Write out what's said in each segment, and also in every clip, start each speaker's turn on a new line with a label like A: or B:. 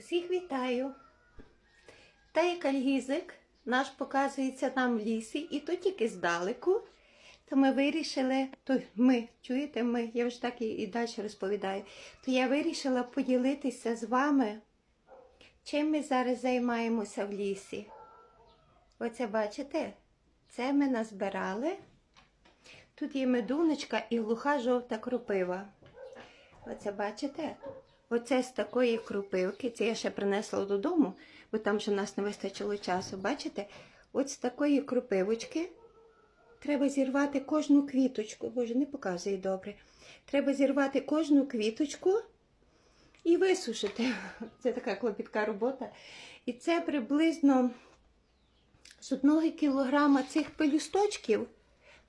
A: Усіх вітаю. Та як альгізик наш показується нам в лісі, і то тільки здалеку. То ми вирішили, то ми, чуєте, ми, я вже так і, і далі розповідаю, то я вирішила поділитися з вами, чим ми зараз займаємося в лісі. Оце бачите? Це ми назбирали. Тут є медуночка і глуха жовта кропива. Оце бачите? Оце з такої крупивки, це я ще принесла додому, бо там же в нас не вистачило часу. Бачите? От з такої крупивочки треба зірвати кожну квіточку. Боже, не показує добре. Треба зірвати кожну квіточку і висушити. Це така клопітка робота. І це приблизно з одного кілограма цих пелюсточків.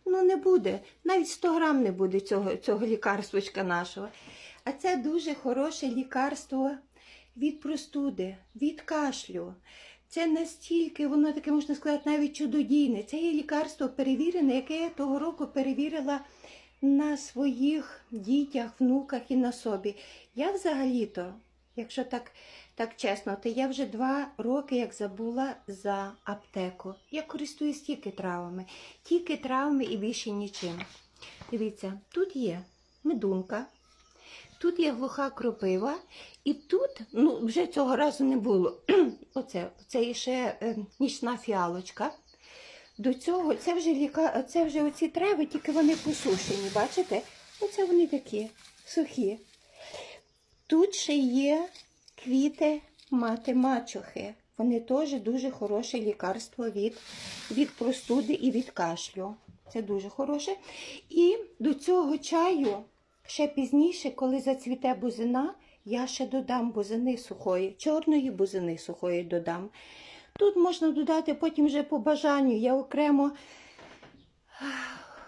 A: Ну, не буде. Навіть 100 грам не буде цього, цього лікарствочка нашого. А це дуже хороше лікарство від простуди, від кашлю. Це настільки, воно таке, можна сказати, навіть чудодійне. Це є лікарство перевірене, яке я того року перевірила на своїх дітях, внуках і на собі. Я взагалі-то, якщо так, так чесно, то я вже два роки як забула за аптеку. Я користуюсь тільки травами, тільки травами і більше нічим. Дивіться, тут є медунка. Тут є глуха кропива, і тут, ну вже цього разу не було. Оце, це ще е, нічна фіалочка. До цього це вже ліка, це вже оці трави, тільки вони посушені, бачите? Оце вони такі сухі. Тут ще є квіти мати мачухи. Вони теж дуже хороше лікарство від, від простуди і від кашлю. Це дуже хороше. І до цього чаю ще пізніше, коли зацвіте бузина, я ще додам бузини сухої, чорної бузини сухої додам. Тут можна додати потім вже по бажанню. Я окремо,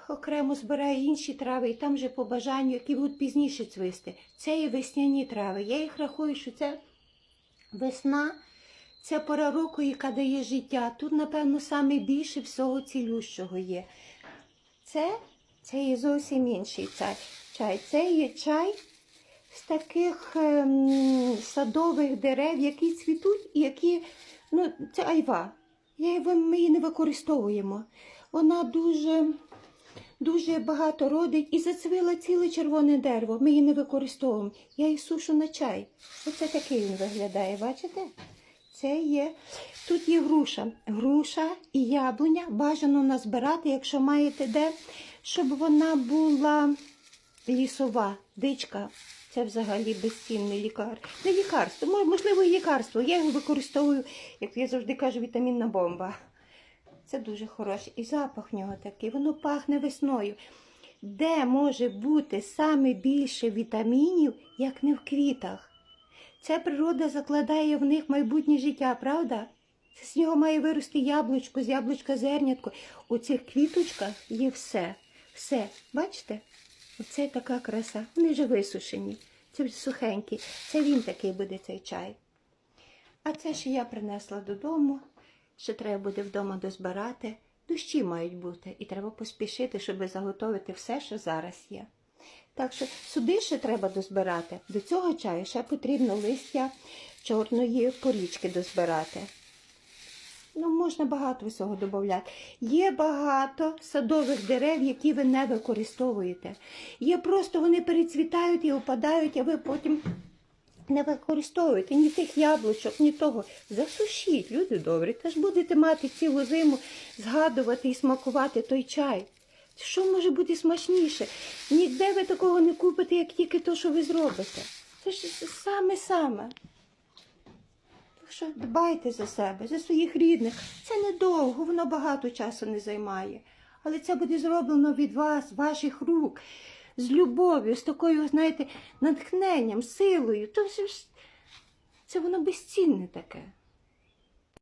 A: окремо збираю інші трави, і там вже по бажанню, які будуть пізніше цвисти. Це є весняні трави. Я їх рахую, що це весна. Це пора року, яка дає життя. Тут, напевно, саме більше всього цілющого є. Це, це є зовсім інший чай. Чай. Це є чай з таких ем, садових дерев, які цвітуть і які. Ну, це айва. Ми її не використовуємо. Вона дуже, дуже багато родить і зацвила ціле червоне дерево. Ми її не використовуємо. Я її сушу на чай. Оце такий він виглядає, бачите? Це є. Тут є груша. Груша і яблуня бажано назбирати, якщо маєте де, щоб вона була лісова, дичка. Це взагалі безцінний лікар. Не лікарство, можливо, і лікарство. Я його використовую, як я завжди кажу, вітамінна бомба. Це дуже хороше. І запах в нього такий, воно пахне весною. Де може бути саме більше вітамінів, як не в квітах? Ця природа закладає в них майбутнє життя, правда? Це з нього має вирости яблучко, з яблучка зернятко. У цих квіточках є все. Все. Бачите? Оце така краса. Вони вже висушені. Це вже сухенькі. Це він такий буде цей чай. А це ще я принесла додому. Ще треба буде вдома дозбирати. Дощі мають бути, і треба поспішити, щоб заготовити все, що зараз є. Так що сюди ще треба дозбирати. До цього чаю ще потрібно листя чорної порічки дозбирати. Ну, можна багато всього додати. Є багато садових дерев, які ви не використовуєте. Є просто вони перецвітають і опадають, а ви потім не використовуєте ні тих яблучок, ні того. Засушіть, люди добрі. Та ж будете мати цілу зиму згадувати і смакувати той чай. Що може бути смачніше? Ніде ви такого не купите, як тільки то, що ви зробите. Це ж саме-саме. Що дбайте за себе, за своїх рідних. Це недовго, воно багато часу не займає. Але це буде зроблено від вас, ваших рук, з любов'ю, з такою, знаєте, натхненням, силою. То ж- це воно безцінне таке.